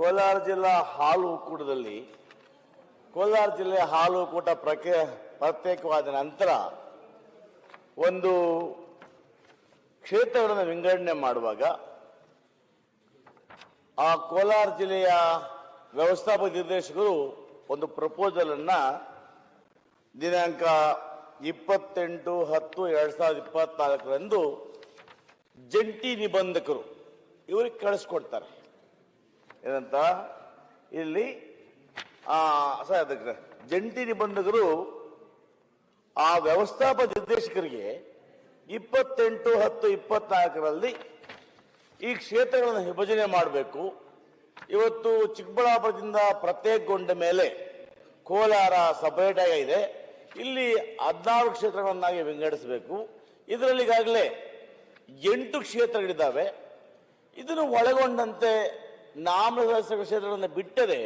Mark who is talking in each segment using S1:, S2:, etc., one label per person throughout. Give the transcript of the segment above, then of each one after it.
S1: ಕೋಲಾರ ಜಿಲ್ಲಾ ಹಾಲು ಒಕ್ಕೂಟದಲ್ಲಿ, ಕೋಲಾರ ಜಿಲ್ಲೆ ಹಾಲು ಒಕ್ಕೂಟ ಪ್ರಕೆ ಪ್ರತ್ಯೇಕವಾದ ನಂತರ ಒಂದು ಕ್ಷೇತ್ರಗಳನ್ನು ವಿಂಗಡಣೆ ಮಾಡುವಾಗ ಆ ಕೋಲಾರ ಜಿಲ್ಲೆಯ ವ್ಯವಸ್ಥಾಪಕ ನಿರ್ದೇಶಕರು ಒಂದು ಪ್ರಪೋಸಲ್ ಅನ್ನ ದಿನಾಂಕ ಇಪ್ಪತ್ತೆಂಟು ಹತ್ತು ಎರಡ್ ಸಾವಿರದ ಇಪ್ಪತ್ನಾಲ್ಕರಂದು ಜಂಟಿ ನಿಬಂಧಕರು ಇವರಿಗೆ ಕಳಿಸ್ಕೊಡ್ತಾರೆ. ಏನಂತ? ಇಲ್ಲಿ ಜಂಟಿ ನಿಬಂಧಕರು ಆ ವ್ಯವಸ್ಥಾಪಕ ನಿರ್ದೇಶಕರಿಗೆ ಇಪ್ಪತ್ತೆಂಟು, ಹತ್ತು, ಇಪ್ಪತ್ನಾಲ್ಕರಲ್ಲಿ ಈ ಕ್ಷೇತ್ರಗಳನ್ನು ವಿಭಜನೆ ಮಾಡಬೇಕು. ಇವತ್ತು ಚಿಕ್ಕಬಳ್ಳಾಪುರದಿಂದ ಪ್ರತ್ಯೇಕಗೊಂಡ ಮೇಲೆ ಕೋಲಾರ ಸಪರೇಟ್ ಆಗಿದೆ ಇಲ್ಲಿ ಹದಿನಾರು ಕ್ಷೇತ್ರಗಳನ್ನಾಗಿ ವಿಂಗಡಿಸಬೇಕು. ಇದರಲ್ಲಿ ಈಗಾಗಲೇ ಎಂಟು ಕ್ಷೇತ್ರಗಳಿದ್ದಾವೆ. ಇದನ್ನು ಒಳಗೊಂಡಂತೆ ನಾಮನಿರ್ದೇಶಕ ಕ್ಷೇತ್ರಗಳನ್ನು ಬಿಟ್ಟರೆ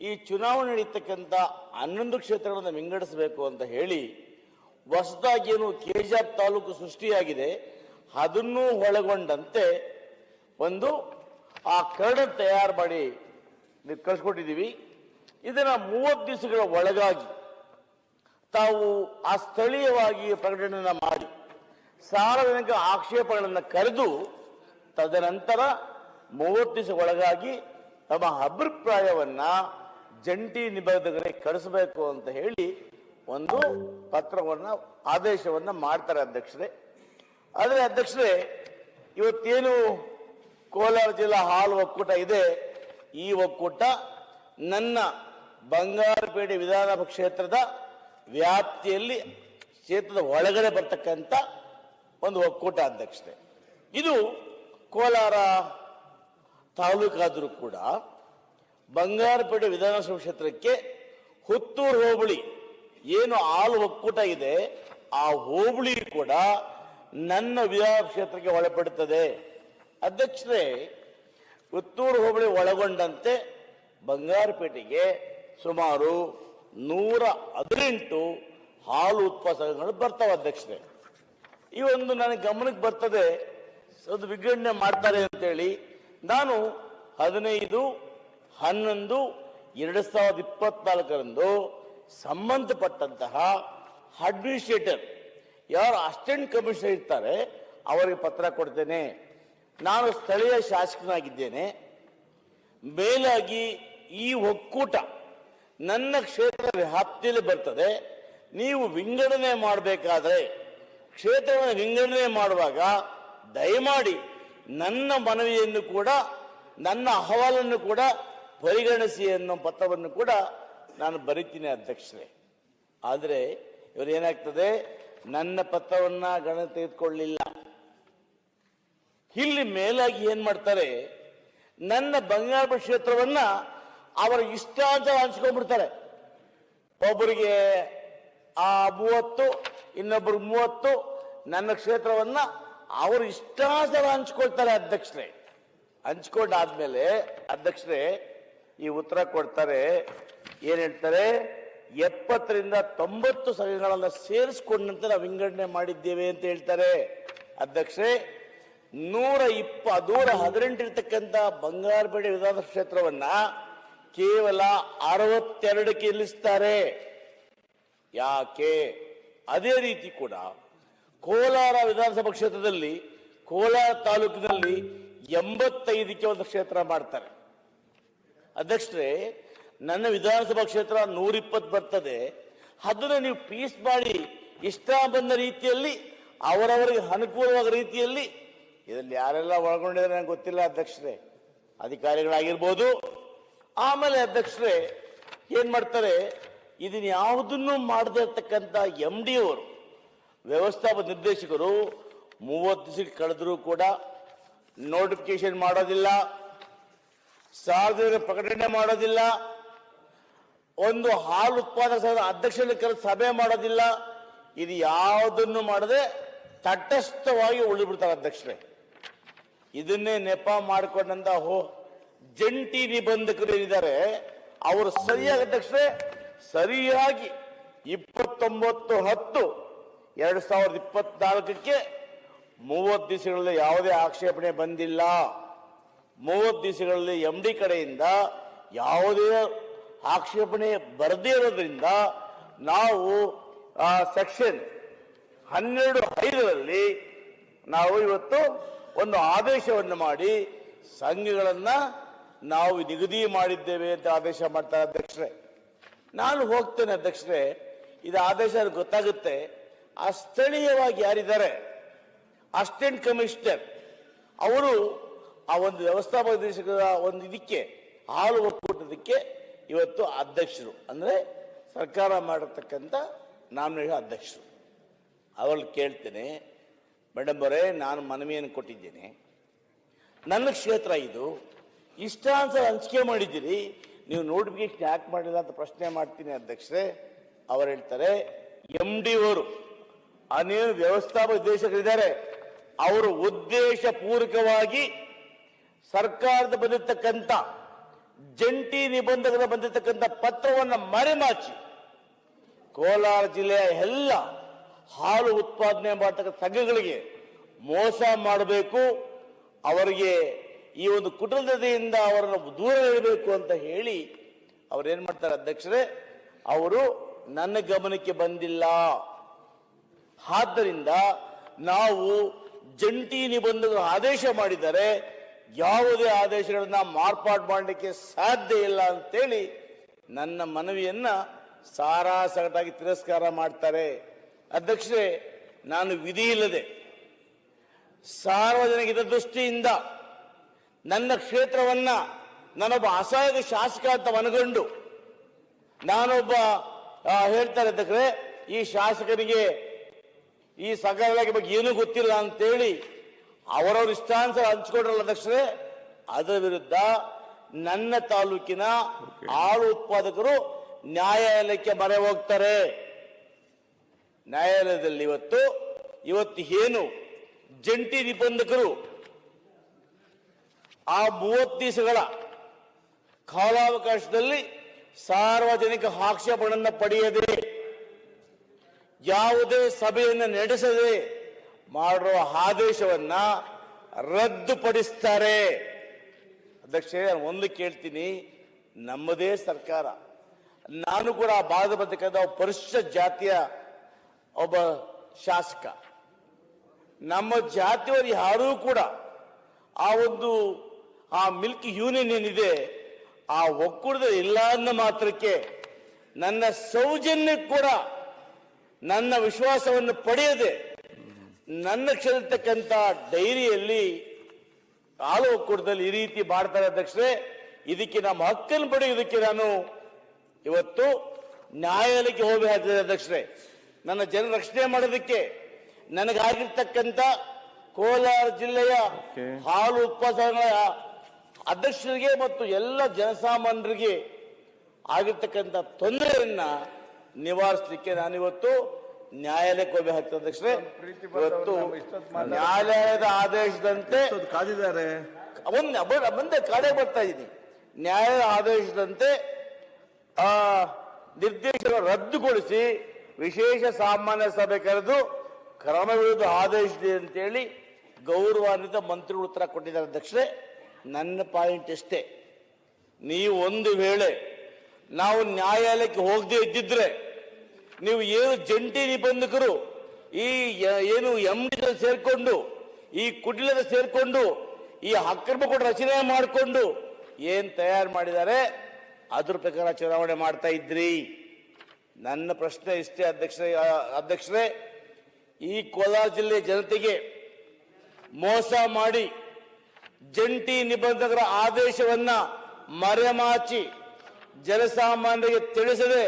S1: ಈ ಚುನಾವಣೆ ನಡೀತಕ್ಕಂಥ ಹನ್ನೊಂದು ಕ್ಷೇತ್ರಗಳನ್ನು ವಿಂಗಡಿಸಬೇಕು ಅಂತ ಹೇಳಿ ಹೊಸದಾಗಿ ಏನು ಕೆಜಿಆರ್ ತಾಲೂಕು ಸೃಷ್ಟಿಯಾಗಿದೆ, ಅದನ್ನು ಒಳಗೊಂಡಂತೆ ಒಂದು ಆ ಕರಡು ತಯಾರು ಮಾಡಿ ಕಳಿಸ್ಕೊಟ್ಟಿದ್ದೀವಿ. ಇದನ್ನು ಮೂವತ್ತು ದಿವಸಗಳ ಒಳಗಾಗಿ ತಾವು ಆ ಸ್ಥಳೀಯವಾಗಿ ಪ್ರಕಟಣೆಯನ್ನು ಮಾಡಿ ಸಾರ್ವಜನಿಕ ಆಕ್ಷೇಪಗಳನ್ನು ಕರೆದು ತದನಂತರ ಮೂವತ್ತು ದಿವಸ ಒಳಗಾಗಿ ತಮ್ಮ ಅಭಿಪ್ರಾಯವನ್ನ ಜಂಟಿ ನಿಬಂಧನೆ ಕಳಿಸಬೇಕು ಅಂತ ಹೇಳಿ ಒಂದು ಪತ್ರವನ್ನು, ಆದೇಶವನ್ನು ಮಾಡ್ತಾರೆ ಅಧ್ಯಕ್ಷರೇ. ಆದರೆ ಅಧ್ಯಕ್ಷರೇ, ಇವತ್ತೇನು ಕೋಲಾರ ಜಿಲ್ಲಾ ಹಾಲು ಒಕ್ಕೂಟ ಇದೆ. ಈ ಒಕ್ಕೂಟ ನನ್ನ ಬಂಗಾರಪೇಟೆ ವಿಧಾನಸಭಾ ಕ್ಷೇತ್ರದ ವ್ಯಾಪ್ತಿಯಲ್ಲಿ ಕ್ಷೇತ್ರದ ಒಳಗಡೆ ಬರ್ತಕ್ಕಂಥ ಒಂದು ಒಕ್ಕೂಟ ಅಧ್ಯಕ್ಷತೆ ಇದು ಕೋಲಾರ ತಾಲೂಕಾದರೂ ಕೂಡ ಬಂಗಾರಪೇಟೆ ವಿಧಾನಸಭಾ ಕ್ಷೇತ್ರಕ್ಕೆ ಹುತ್ತೂರು ಹೋಬಳಿ ಏನು ಹಾಲು ಒಕ್ಕೂಟ ಇದೆ, ಆ ಹೋಬಳಿ ಕೂಡ ನನ್ನ ವಿಧಾನ ಕ್ಷೇತ್ರಕ್ಕೆ ಒಳಪಡುತ್ತದೆ. ಅಧ್ಯಕ್ಷರೇ, ಹುತ್ತೂರು ಹೋಬಳಿ ಒಳಗೊಂಡಂತೆ ಬಂಗಾರಪೇಟೆಗೆ ಸುಮಾರು ನೂರ ಹದಿನೆಂಟು ಹಾಲು ಉತ್ಪಾದಕಗಳು ಬರ್ತಾವೆ ಅಧ್ಯಕ್ಷರೇ. ಈ ಒಂದು ನನಗೆ ಗಮನಕ್ಕೆ ಬರ್ತದೆ, ಅದು ವಿಂಗಡಣೆ ಮಾಡ್ತಾರೆ ಅಂತೇಳಿ ನಾನು ಹದಿನೈದು, ಹನ್ನೊಂದು, ಎರಡು ಸಾವಿರದ ಇಪ್ಪತ್ನಾಲ್ಕರಂದು ಸಂಬಂಧಪಟ್ಟಂತಹ ಅಡ್ಮಿನಿಸ್ಟ್ರೇಟರ್ ಯಾರು ಅಸಿಸ್ಟೆಂಟ್ ಕಮಿಷನರ್ ಇರ್ತಾರೆ, ಅವರಿಗೆ ಪತ್ರ ಕೊಡ್ತೇನೆ. ನಾನು ಸ್ಥಳೀಯ ಶಾಸಕನಾಗಿದ್ದೇನೆ. ಮೇಲಾಗಿ ಈ ಒಕ್ಕೂಟ ನನ್ನ ಕ್ಷೇತ್ರ ವ್ಯಾಪ್ತಿಯಲ್ಲಿ ಬರ್ತದೆ. ನೀವು ವಿಂಗಡಣೆ ಮಾಡಬೇಕಾದ್ರೆ ಕ್ಷೇತ್ರವನ್ನು ವಿಂಗಡಣೆ ಮಾಡುವಾಗ ದಯಮಾಡಿ ನನ್ನ ಮನವಿಯನ್ನು ಕೂಡ, ನನ್ನ ಅಹವಾಲನ್ನು ಕೂಡ ಪರಿಗಣಿಸಿ ಅನ್ನೋ ಪತ್ರವನ್ನು ಕೂಡ ನಾನು ಬರಿತೀನಿ ಅಧ್ಯಕ್ಷರೇ. ಆದರೆ ಇವರು ಏನಾಗ್ತದೆ? ನನ್ನ ಪತ್ರವನ್ನ ಗಣ ತೆಗೆದುಕೊಳ್ಳಿಲ್ಲ. ಇಲ್ಲಿ ಮೇಲಾಗಿ ಏನ್ ಮಾಡ್ತಾರೆ? ನನ್ನ ಬಂಗಾರ ಕ್ಷೇತ್ರವನ್ನ ಅವರ ಇಷ್ಟಾಂತರ ಹಂಚ್ಕೊಂಡ್ಬಿಡ್ತಾರೆ. ಒಬ್ಬರಿಗೆ ಆ ಮೂವತ್ತು, ಇನ್ನೊಬ್ಬರಿಗೆ ಮೂವತ್ತು, ನನ್ನ ಕ್ಷೇತ್ರವನ್ನ ಅವರು ಇಷ್ಟಾಂತರ ಹಂಚ್ಕೊಳ್ತಾರೆ ಅಧ್ಯಕ್ಷರೇ. ಹಂಚ್ಕೊಂಡಾದ್ಮೇಲೆ ಅಧ್ಯಕ್ಷರೇ, ಈ ಉತ್ತರ ಕೊಡ್ತಾರೆ, ಏನ್ ಹೇಳ್ತಾರೆ, ಎಪ್ಪತ್ತರಿಂದ ತೊಂಬತ್ತು ಸಲಹೆಗಳನ್ನ ಸೇರಿಸ್ಕೊಂಡಂತೆ ನಾವು ವಿಂಗಡಣೆ ಮಾಡಿದ್ದೇವೆ ಅಂತ ಹೇಳ್ತಾರೆ. ಅಧ್ಯಕ್ಷರೇ, ನೂರ ಇಪ್ಪ ನೂರ ಹದಿನೆಂಟು ಇರ್ತಕ್ಕಂಥ ಬಂಗಾರಪೇಟೆ ವಿಧಾನ ಕ್ಷೇತ್ರವನ್ನ ಕೇವಲ ಅರವತ್ತೆರಡಕ್ಕೆ ನಿಲ್ಲಿಸ್ತಾರೆ. ಯಾಕೆ? ಅದೇ ರೀತಿ ಕೂಡ ಕೋಲಾರ ವಿಧಾನಸಭಾ ಕ್ಷೇತ್ರದಲ್ಲಿ ಕೋಲಾರ ತಾಲೂಕಿನಲ್ಲಿ ಎಂಬತ್ತೈದಕ್ಕೆ ಒಂದು ಕ್ಷೇತ್ರ ಮಾಡ್ತಾರೆ. ಅಧ್ಯಕ್ಷರೇ, ನನ್ನ ವಿಧಾನಸಭಾ ಕ್ಷೇತ್ರ ನೂರಿಪ್ಪತ್ತು ಬರ್ತದೆ. ಅದನ್ನ ನೀವು ಪೀಸ್ ಮಾಡಿ ಇಷ್ಟ ಬಂದ ರೀತಿಯಲ್ಲಿ, ಅವರವರಿಗೆ ಅನುಕೂಲವಾದ ರೀತಿಯಲ್ಲಿ, ಇದರಲ್ಲಿ ಯಾರೆಲ್ಲ ಒಳಗೊಂಡಿದ್ದಾರೆ ನನಗೆ ಗೊತ್ತಿಲ್ಲ ಅಧ್ಯಕ್ಷರೇ. ಅಧಿಕಾರಿಗಳಾಗಿರ್ಬೋದು. ಆಮೇಲೆ ಅಧ್ಯಕ್ಷರೇ, ಏನು ಮಾಡ್ತಾರೆ, ಇದನ್ನ ಯಾವುದನ್ನು ಮಾಡದೇ ಇರ್ತಕ್ಕಂಥ ಎಂ ಡಿ ಅವರು ವ್ಯವಸ್ಥಾಪಕ ನಿರ್ದೇಶಕರು ಮೂವತ್ತು ದಿವಸಕ್ಕೆ ಕಳೆದರೂ ಕೂಡ ನೋಟಿಫಿಕೇಶನ್ ಮಾಡೋದಿಲ್ಲ ಸಾರ್ವಜನಿಕ ಪ್ರಕಟಣೆ ಮಾಡೋದಿಲ್ಲ, ಒಂದು ಹಾಲು ಉತ್ಪಾದಕ ಸಂಘದ ಅಧ್ಯಕ್ಷರ ಕೆಲಸ ಸಭೆ ಮಾಡೋದಿಲ್ಲ. ಇದು ಯಾವುದನ್ನು ಮಾಡದೆ ತಟಸ್ಥವಾಗಿ ಉಳಿಬಿಡ್ತಾರೆ ಅಧ್ಯಕ್ಷರೇ. ಇದನ್ನೇ ನೆಪ ಮಾಡಿಕೊಂಡಂತ ಹೋ ಜಂಟಿ ನಿಬಂಧಕರು ಏನಿದ್ದಾರೆ, ಅವರು ಸರಿಯಾಗಿ ಅಧ್ಯಕ್ಷರೇ, ಸರಿಯಾಗಿ ಇಪ್ಪತ್ತೊಂಬತ್ತು ಹತ್ತು ಎರಡ್ ಸಾವಿರದ ಇಪ್ಪತ್ನಾಲ್ಕಕ್ಕೆ ಮೂವತ್ತು ದಿವಸಗಳಲ್ಲಿ ಯಾವುದೇ ಆಕ್ಷೇಪಣೆ ಬಂದಿಲ್ಲ. ಮೂವತ್ತು ದಿವಸಗಳಲ್ಲಿ ಎಂ ಡಿ ಕಡೆಯಿಂದ ಯಾವುದೇ ಆಕ್ಷೇಪಣೆ ಬರದೇ ಇರೋದ್ರಿಂದ ನಾವು ಸೆಕ್ಷನ್ ಹನ್ನೆರಡು ಐದರಲ್ಲಿ ನಾವು ಇವತ್ತು ಒಂದು ಆದೇಶವನ್ನು ಮಾಡಿ ಸಂಘಗಳನ್ನು ನಾವು ನಿಗದಿ ಮಾಡಿದ್ದೇವೆ ಅಂತ ಆದೇಶ ಮಾಡ್ತಾರೆ ಅಧ್ಯಕ್ಷರೇ. ನಾನು ಹೋಗ್ತೇನೆ ಅಧ್ಯಕ್ಷರೇ. ಇದು ಆದೇಶ ಗೊತ್ತಾಗುತ್ತೆ. ಆ ಸ್ಥಳೀಯವಾಗಿ ಯಾರಿದ್ದಾರೆ? Assistant commissioner. ಅವರು ಆ ಒಂದು ವ್ಯವಸ್ಥಾಪಕ ನಿರ್ದೇಶಕರ ಒಂದು ಇದಕ್ಕೆ, ಹಾಲು ಒಕ್ಕೂಟದಕ್ಕೆ ಇವತ್ತು ಅಧ್ಯಕ್ಷರು. ಅಂದರೆ ಸರ್ಕಾರ ಮಾಡಿರ್ತಕ್ಕಂಥ ನಾಮಿನೇಷನ್ ಅಧ್ಯಕ್ಷರು. ಅವಳು ಕೇಳ್ತೇನೆ, ಮೇಡಮ್ ಅವರೇ, ನಾನು ಮನವಿಯನ್ನು ಕೊಟ್ಟಿದ್ದೇನೆ. ನನ್ನ ಕ್ಷೇತ್ರ ಇದು. ಇಷ್ಟಾನುಸಾರ ಹಂಚಿಕೆ ಮಾಡಿದ್ದೀರಿ. ನೀವು ನೋಟಿಫಿಕೇಶನ್ ಯಾಕೆ ಮಾಡಿಲ್ಲ ಅಂತ ಪ್ರಶ್ನೆ ಮಾಡ್ತೀನಿ ಅಧ್ಯಕ್ಷರೇ. ಅವ್ರು ಹೇಳ್ತಾರೆ ಎಂ ಡಿ ಅವರು ಅನೇಕ ವ್ಯವಸ್ಥಾಪಕ ನಿರ್ದೇಶಕರಿದ್ದಾರೆ ಅವರು ಉದ್ದೇಶ ಪೂರ್ವಕವಾಗಿ ಸರ್ಕಾರದ ಬಂದಿರತಕ್ಕಂಥ ಜಂಟಿ ನಿಬಂಧಕರ ಬಂದಿರತಕ್ಕಂಥ ಪತ್ರವನ್ನು ಮರೆಮಾಚಿ ಕೋಲಾರ ಜಿಲ್ಲೆಯ ಎಲ್ಲ ಹಾಲು ಉತ್ಪಾದನೆ ಮಾಡತಕ್ಕಂಥ ಸಂಘಗಳಿಗೆ ಮೋಸ ಮಾಡಬೇಕು, ಅವರಿಗೆ ಈ ಒಂದು ಕುಟುಂಬದಿಂದ ಅವರನ್ನು ದೂರ ಇಡಬೇಕು ಅಂತ ಹೇಳಿ ಅವ್ರೇನ್ ಮಾಡ್ತಾರೆ ಅಧ್ಯಕ್ಷರೇ, ಅವರು ನನ್ನ ಗಮನಕ್ಕೆ ಬಂದಿಲ್ಲ. ಆದ್ದರಿಂದ ನಾವು ಜಂಟಿ ನಿಬಂಧಗಳು ಆದೇಶ ಮಾಡಿದರೆ ಯಾವುದೇ ಆದೇಶಗಳನ್ನ ಮಾರ್ಪಾಡು ಮಾಡಲಿಕ್ಕೆ ಸಾಧ್ಯ ಇಲ್ಲ ಅಂತೇಳಿ ನನ್ನ ಮನವಿಯನ್ನ ಸಾರಾಸಗಟಾಗಿ ತಿರಸ್ಕಾರ ಮಾಡ್ತಾರೆ. ಅಧ್ಯಕ್ಷರೇ, ನಾನು ವಿಧಿ ಇಲ್ಲದೆ ಸಾರ್ವಜನಿಕ ಹಿತದೃಷ್ಟಿಯಿಂದ ನನ್ನ ಕ್ಷೇತ್ರವನ್ನ ನಾನೊಬ್ಬ ಅಸಹಾಯಕ ಶಾಸಕ ಅಂತ ಮನಗಂಡು ನಾನೊಬ್ಬ ಹೇಳ್ತಾರೆ ಅಧ್ಯಕ್ಷರೇ, ಈ ಶಾಸಕನಿಗೆ ಈ ಸಹಕಾರ ಇಲಾಖೆ ಬಗ್ಗೆ ಏನೂ ಗೊತ್ತಿಲ್ಲ ಅಂತೇಳಿ ಅವರವ್ರ ಇಷ್ಟಾನುಸಾರ ಹಂಚ್ಕೊಂಡ್ರಲ್ಲ ಅಧ್ಯಕ್ಷರೇ ಅದರ ವಿರುದ್ಧ ನನ್ನ ತಾಲೂಕಿನ ಹಾಲು ಉತ್ಪಾದಕರು ನ್ಯಾಯಾಲಯಕ್ಕೆ ಮರೆ ಹೋಗ್ತಾರೆ. ನ್ಯಾಯಾಲಯದಲ್ಲಿ ಇವತ್ತು ಇವತ್ತು ಏನು ಜಂಟಿ ನಿಬಂಧಕರು ಆ ಮೂವತ್ತು ದಿವಸಗಳ ಕಾಲಾವಕಾಶದಲ್ಲಿ ಸಾರ್ವಜನಿಕ ಆಕ್ಷೇಪಣೆಯನ್ನು ಪಡೆಯದೆ ಯಾವುದೇ ಸಭೆಯನ್ನು ನಡೆಸದೆ ಮಾಡುವ ಆದೇಶವನ್ನ ರದ್ದುಪಡಿಸ್ತಾರೆ. ಅಧ್ಯಕ್ಷರೇ, ನಾನು ಒಂದು ಕೇಳ್ತೀನಿ. ನಮ್ಮದೇ ಸರ್ಕಾರ. ನಾನು ಕೂಡ ಆ ಭಾಗದ ಬರ್ತಕ್ಕಂಥ ಪರಿಶಿಷ್ಟ ಜಾತಿಯ ಒಬ್ಬ ಶಾಸಕ. ನಮ್ಮ ಜಾತಿಯವರು ಯಾರೂ ಕೂಡ ಆ ಒಂದು, ಆ ಮಿಲ್ಕ್ ಯೂನಿಯನ್ ಏನಿದೆ, ಆ ಒಕ್ಕೂಟದ ಇಲ್ಲ ಅನ್ನೋ ಮಾತ್ರಕ್ಕೆ ನನ್ನ ಸೌಜನ್ಯ ಕೂಡ ನನ್ನ ವಿಶ್ವಾಸವನ್ನು ಪಡೆಯದೆ ನನ್ನ ಕ್ಷೇತ್ರತಕ್ಕಂಥ ಡೈರಿಯಲ್ಲಿ ಹಾಲು ಒಕ್ಕೂಟದಲ್ಲಿ ಈ ರೀತಿ ಮಾಡ್ತಾರೆ ಅಧ್ಯಕ್ಷರೇ ಇದಕ್ಕೆ ನಮ್ಮ ಹಕ್ಕನ್ನು ಪಡೆಯುವುದಕ್ಕೆ ನಾನು ಇವತ್ತು ನ್ಯಾಯಾಲಯಕ್ಕೆ ಹೋಗಬೇಕಾಗ್ತದೆ ಅಧ್ಯಕ್ಷರೇ. ನನ್ನ ಜನ ರಕ್ಷಣೆ ಮಾಡೋದಕ್ಕೆ ನನಗಾಗಿರ್ತಕ್ಕಂಥ ಕೋಲಾರ ಜಿಲ್ಲೆಯ ಹಾಲು ಉತ್ಪಾದನೆಗಳ ಅಧ್ಯಕ್ಷರಿಗೆ ಮತ್ತು ಎಲ್ಲ ಜನಸಾಮಾನ್ಯರಿಗೆ ಆಗಿರ್ತಕ್ಕಂಥ ತೊಂದರೆಯನ್ನ ನಿವಾರಿಸಲಿಕ್ಕೆ ನಾನಿವತ್ತು ನ್ಯಾಯಾಲಯಕ್ಕೆ ಹೋಗಬೇಕಾಗ್ತದೆ ಅಧ್ಯಕ್ಷರೇ ಇವತ್ತು ನ್ಯಾಯಾಲಯದ ಆದೇಶದಂತೆ
S2: ಕಾದಿದ್ದಾರೆ.
S1: ಒಂದ್ ಮುಂದೆ ಕಡೆ ಬರ್ತಾ ಇದ್ದೀನಿ. ನ್ಯಾಯಾಲಯದ ಆದೇಶದಂತೆ ಆ ನಿರ್ದೇಶನ ರದ್ದುಗೊಳಿಸಿ ವಿಶೇಷ ಸಾಮಾನ್ಯ ಸಭೆ ಕರೆದು ಕ್ರಮ ವಿರುದ್ಧ ಆದೇಶಿದೆ ಅಂತೇಳಿ ಗೌರವಾನ್ವಿತ ಮಂತ್ರಿಗಳು ಉತ್ತರ ಕೊಟ್ಟಿದ್ದಾರೆ ಅಧ್ಯಕ್ಷರೇ. ನನ್ನ ಪಾಯಿಂಟ್ ಎಷ್ಟೇ ನೀವು ಒಂದು ವೇಳೆ ನಾವು ನ್ಯಾಯಾಲಯಕ್ಕೆ ಹೋಗದೆ ಇದ್ದಿದ್ರೆ ನೀವು ಏನು ಜಂಟಿ ನಿಬಂಧಕರು, ಈ ಏನು ಎಂ ಡಿ ಸೇರ್ಕೊಂಡು, ಈ ಕುಟಿಲದ ಸೇರ್ಕೊಂಡು, ಈ ಅಕ್ರಮ ಕೂಡ ರಚನೆ ಮಾಡಿಕೊಂಡು ಏನು ತಯಾರು ಮಾಡಿದ್ದಾರೆ? ಅದ್ರ ಪ್ರಕಾರ ಚುನಾವಣೆ ಮಾಡ್ತಾ ಇದ್ರಿ. ನನ್ನ ಪ್ರಶ್ನೆ ಇಷ್ಟೇ, ಅಧ್ಯಕ್ಷರೇ ಅಧ್ಯಕ್ಷರೇ, ಈ ಕೋಲಾರ ಜಿಲ್ಲೆ ಜನತೆಗೆ ಮೋಸ ಮಾಡಿ ಜಂಟಿ ನಿಬಂಧಕರ ಆದೇಶವನ್ನ ಮರೆಮಾಚಿ ಜನಸಾಮಾನ್ಯರಿಗೆ ತಿಳಿಸದೆ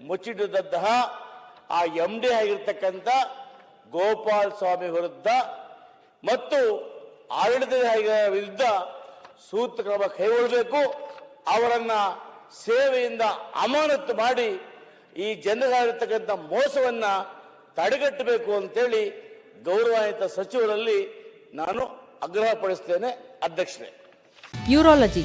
S1: ಮುಚ್ಚಿಟ್ಟದಂತಹ ಆ ಎಂ ಡಿ ಆಗಿರ್ತಕ್ಕಂಥ ಗೋಪಾಲ್ ಸ್ವಾಮಿ ವಿರುದ್ಧ ಮತ್ತು ಆಡಳಿತ ವಿರುದ್ಧ ಸೂಕ್ತ ಕ್ರಮ ಕೈಗೊಳ್ಳಬೇಕು. ಅವರನ್ನ ಸೇವೆಯಿಂದ ಅಮಾನತು ಮಾಡಿ ಈ ಜನರಾಗಿರ್ತಕ್ಕಂಥ ಮೋಸವನ್ನ ತಡೆಗಟ್ಟಬೇಕು ಅಂತೇಳಿ ಗೌರವಾನ್ವಿತ ಸಚಿವರಲ್ಲಿ ನಾನು ಆಗ್ರಹಪಡಿಸ್ತೇನೆ. ಅಧ್ಯಕ್ಷರೇ.
S3: ಯೂರಾಲಜಿ.